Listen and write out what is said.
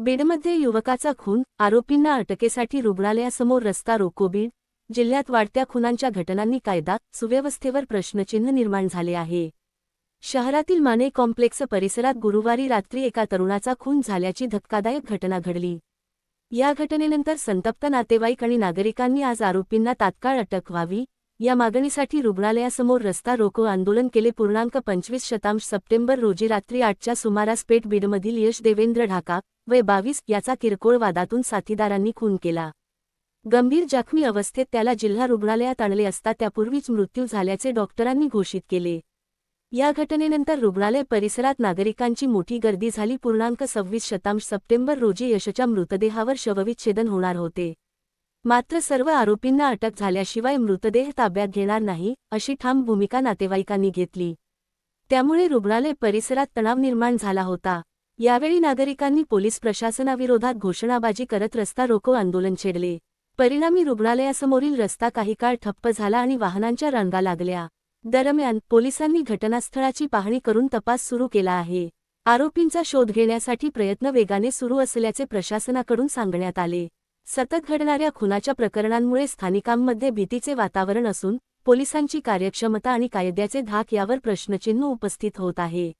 बीडमध्ये युवकाचा खून आरोपींना अटकेसाठी रुग्णालयासमोर रस्ता रोको बीड जिल्ह्यात वाढत्या खुनांच्या घटनांनी कायदा सुव्यवस्थेवर प्रश्नचिन्ह निर्माण झाले आहे. शहरातील माने कॉम्प्लेक्स परिसरात गुरुवारी रात्री एका तरुणाचा खून झाल्याची धक्कादायक घटना घडली. या घटनेनंतर संतप्त नातेवाईक आणि नागरिकांनी आज आरोपींना तात्काळ अटक व्हावी या मागणीसाठी रुग्णालयासमोर रस्ता रोको आंदोलन केले पूर्णांक पंचवीस शतांश सप्टेंबर रोजी रात्री आठच्या सुमारास पेठ बीडमधील यश देवेंद्र ढाका वय बावीस याचा किरकोळ वादातून साथीदारांनी खून केला. गंभीर जखमी अवस्थेत त्याला जिल्हा रुग्णालयात आणले असता त्यापूर्वीच मृत्यू झाल्याचे डॉक्टरांनी घोषित केले. या घटनेनंतर रुग्णालय परिसरात नागरिकांची मोठी गर्दी झाली. पूर्णांक सव्वीस शतांश सप्टेंबर रोजी यशच्या मृतदेहावर शवविच्छेदन होणार होते. मात्र सर्व आरोपींना अटक झाल्याशिवाय मृतदेह ताब्यात घेणार नाही अशी ठाम भूमिका नातेवाईकांनी घेतली. त्यामुळे रुग्णालय परिसरात तणाव निर्माण झाला होता. यावेळी नागरिकांनी पोलीस प्रशासनाविरोधात घोषणाबाजी करत रस्ता रोको आंदोलन छेडले. परिणामी रुग्णालयासमोरील रस्ता काही काळ ठप्प झाला आणि वाहनांच्या रांगा लागल्या. दरम्यान पोलिसांनी घटनास्थळाची पाहणी करून तपास सुरू केला आहे. आरोपींचा शोध घेण्यासाठी प्रयत्न वेगाने सुरू असल्याचे प्रशासनाकडून सांगण्यात आले. सतत घडणाऱ्या खुनाच्या प्रकरणांमुळे स्थानिकांमध्ये भीतीचे वातावरण असून पोलिसांची कार्यक्षमता आणि कायद्याचे धाक यावर प्रश्नचिन्ह उपस्थित होत आहे.